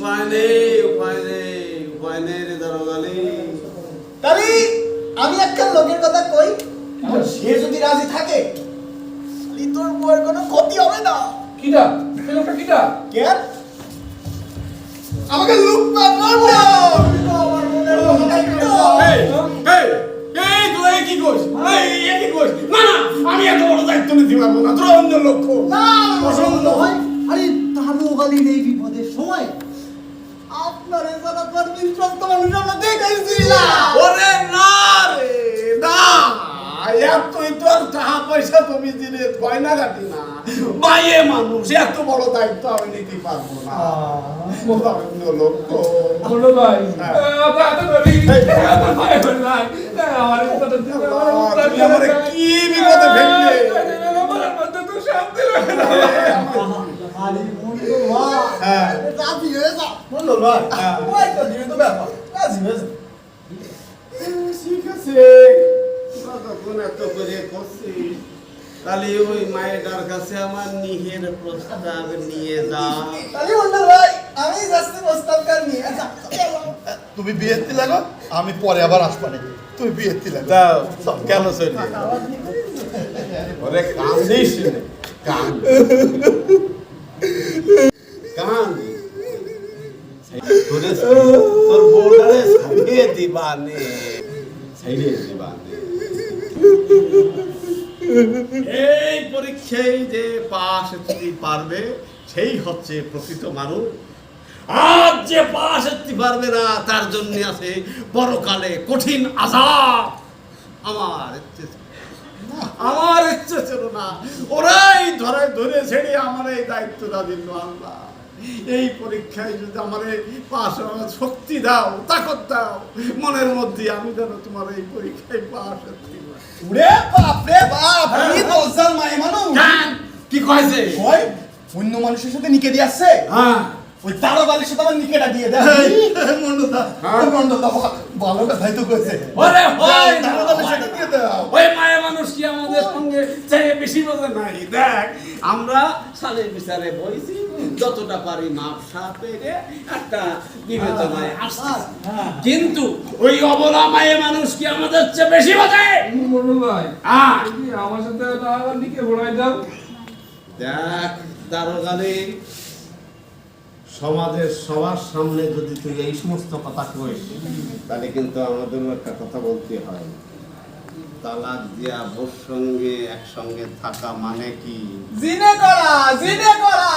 উপায় নেই উপায় নেই উপায় নেই রে দারোগালি তাহলে আমি একটা লোকের কথা কই? সে যদি রাজি থাকে তাহলে তোর বউয়ের কোনো ক্ষতি হবে না। কিটা? এই লোকটা কিটা? কেন আমাকে লুক আমার কথাই কইছো। এই, এই কি করিস? এই, এই কি করিস? না, না, আমি এত বড় দায়িত্ব নিতে পারব না তোর অন্য লক্ষ্য না পছন্দ হয় আরে দারোগালির এই বিপদের সময়। আপনার এসব আপনার বিশ্বস্ত মানুষ আমরা দেখাইছিলাম ওরে না রে না এতই তো আর টাকা পয়সা তুমি দিলে গয়না কাটি না মায়ে মানুষ এত বড় দায়িত্ব আমি নিতে পারব না মোর অন্য লক্ষ্য বলো ভাই হ্যাঁ। আমারে কি বিপদে ফেললে? আমার মধ্যে তো শান্তি লাগে না আরে বন্ধু ভাই হ্যাঁ। রাজি হয়ে যা হ্যাঁ। ওই তো ব্যাপার রাজি হয়ে যা ঠিক আছে এত করে করছি তাহলে ওই মায়েটার কাছে আমার নিহের প্রস্তাব নিয়ে যা তাহলে বন্ধু ভাই আমি যাচ্ছি প্রস্তাব কার নিয়ে তুমি বিয়েতে লাগো? আমি পরে আবার আসব না তুমি বিয়েতে লাগো? দাও। কেন চলি ওরে কান্দিস কান এই পরীক্ষায় যে পাশ পারবে, সেই হচ্ছে প্রকৃত মানুষ। আজ যে পাশ হতে পারবে না, তার জন্য আছে পরকালে কঠিন আজাব আমার আমার ইচ্ছে ছিল না। ওরাই ধরে ধরে ছেড়ে আমার এই দায়িত্বটা দিল আল্লাহ। এই পরীক্ষায় যদি আমার পাশ শক্তি দাও তাকত দাও মনের মধ্যে আমি যেন তোমার এই পরীক্ষায় পাশ হতে পারি। ওরে বাপ বাপ মাই কেন? কি কয়েছে? অন্য মানুষের সাথে নিকে দিয়ে আসছে? হ্যাঁ। ওই দারোগালির সাথে আমার নিকেটা দিয়ে দেয়? ভালো কথাই তো কইছে ওরে হয় না, দারোগালির সাথে দিয়ে দাও। ওই মায়া মানুষ কি আমাদের সঙ্গে বেশি নাই? দেখ আমরা সালের বিচারে বইছি যতটা পারি মাপ পেরে একটা বিবেচনায় আসছি। কিন্তু ওই অবলা মায়ে মানুষ কি আমাদের চেয়ে বেশি বোঝে? বলো ভাই। হ্যাঁ আমার সাথে না আমার দিকে বড়াই দাও। দেখ দারোগানে সমাজের সবার সামনে যদি তুই এই সমস্ত কথা কইস তাহলে কিন্তু আমাদেরও একটা কথা বলতে হয়। তালাক দিয়া বোর সঙ্গে একসঙ্গে থাকা মানে কি? জিনে করা জিনে করা